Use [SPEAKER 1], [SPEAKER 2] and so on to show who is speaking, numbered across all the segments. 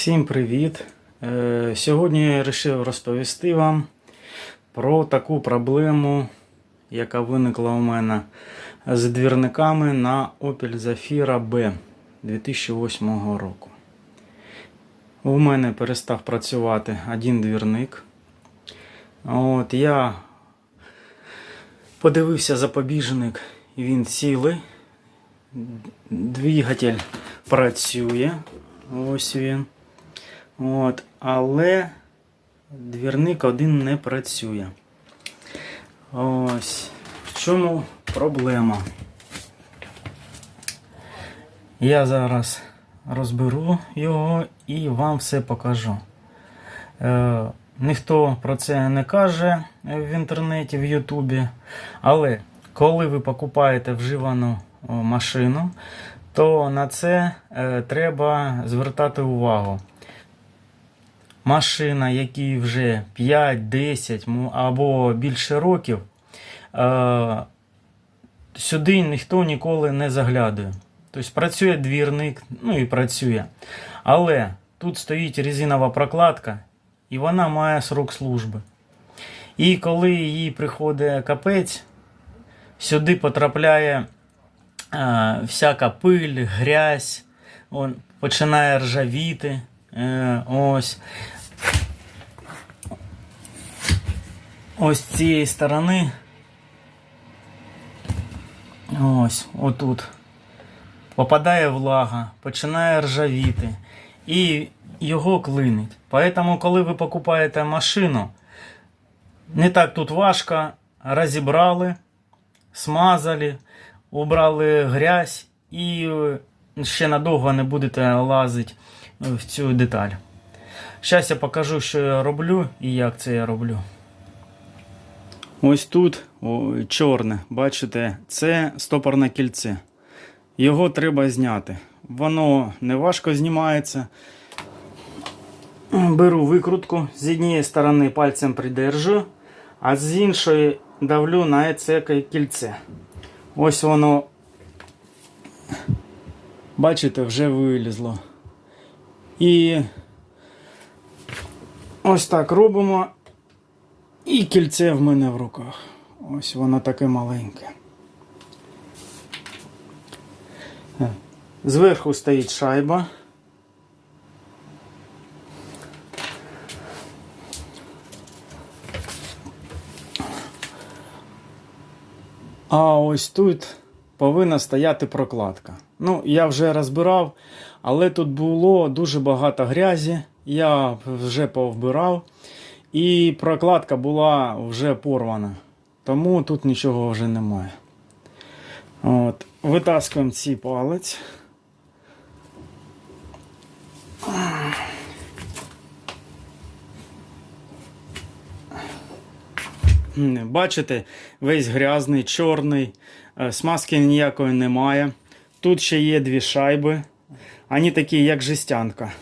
[SPEAKER 1] Всім привіт! Е, Сьогодні я вирішив розповісти вам про таку проблему, яка виникла у мене з двірниками на Opel Zafira B 2008 року. У мене перестав працювати один двірник. От, я подивився запобіжник, він цілий. Двигатель працює. Ось він. От, але двірник один не працює. Ось. В чому проблема? Я зараз розберу його і вам все покажу. Е, ніхто про це не каже в інтернеті, в Ютубі. Але коли ви покупаєте вживану машину, то на це е, треба звертати увагу. Машина, якій вже 5, 10 або більше років, е, сюди ніхто ніколи не заглядує. Тобто працює двірник, ну і працює. Але тут стоїть резинова прокладка, і вона має срок служби. І коли їй приходить капець, сюди потрапляє е, всяка пиль, грязь, он починає ржавіти. Е, ось. Ось з цієї сторони. Ось, отут. Попадає влага, починає ржавіти. І його клинить. Поэтому, коли ви покупаєте машину, не так тут важко, розібрали, смазали, убрали грязь і ще надовго не будете лазити в цю деталь. Зараз я покажу, що я роблю і як це я роблю. Ось тут о, чорне, бачите, це стопорне кільце. Його треба зняти. Воно не важко знімається. Беру викрутку, з однієї сторони пальцем придержу, а з іншої давлю на це кільце. Ось воно, бачите, вже вилізло. І ось так робимо. І кільце в мене в руках. Ось воно таке маленьке. Зверху стоїть шайба. А ось тут повинна стояти прокладка. Ну, я вже розбирав, але тут було дуже багато грязі. Я вже повбирав. І прокладка була вже порвана. Тому тут нічого вже немає. От. Витаскуємо цей палець. Бачите, весь грязний, чорний, е, смазки ніякої немає. Тут ще є дві шайби. Вони такі, як жестянка.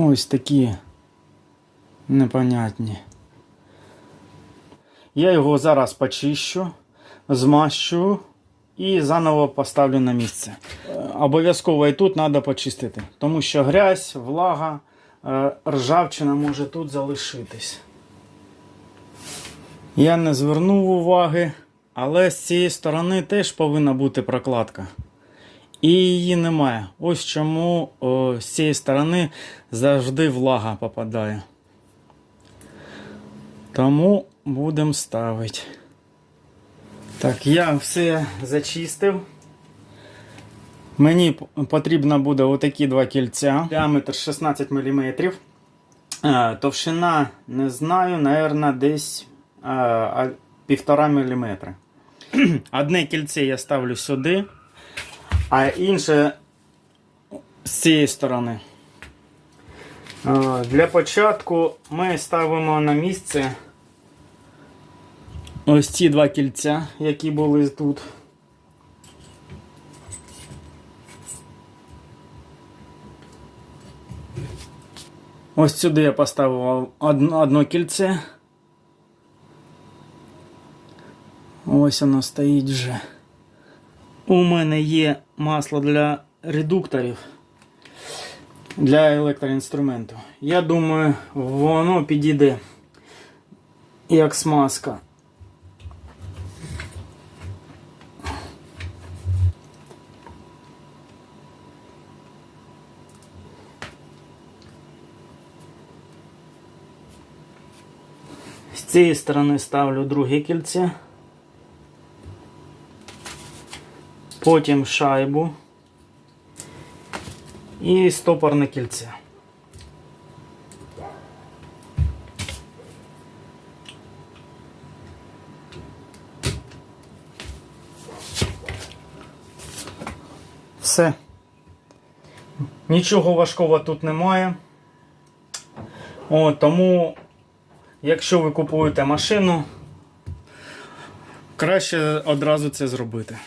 [SPEAKER 1] Ось такі непонятні. Я його зараз почищу, змащу і заново поставлю на місце. Е, Обов'язково і тут треба почистити, тому що грязь, влага, е, ржавчина може тут залишитись. Я не звернув уваги, але з цієї сторони теж повинна бути прокладка. І її немає. Ось чому о, з цієї сторони завжди влага попадає. Тому будемо ставити. Так, я все зачистив. Мені потрібно буде отакі два кільця. Діаметр 16 мм. Товщина не знаю, наверное, десь а, а, 1,5 мм. Одне кільце я ставлю сюди, а інше з цієї сторони. Для початку ми ставимо на місце ось ці два кільця, які були тут. Ось сюди я поставив одно, одно кільце. Ось воно стоїть вже. У мене є масло для редукторів. для електроінструменту. Я думаю, воно підійде як смазка. З цієї сторони ставлю друге кільце. Потім шайбу і стопорне кільце. Все. Нічого важкого тут немає. О, тому, якщо ви купуєте машину, краще одразу це зробити.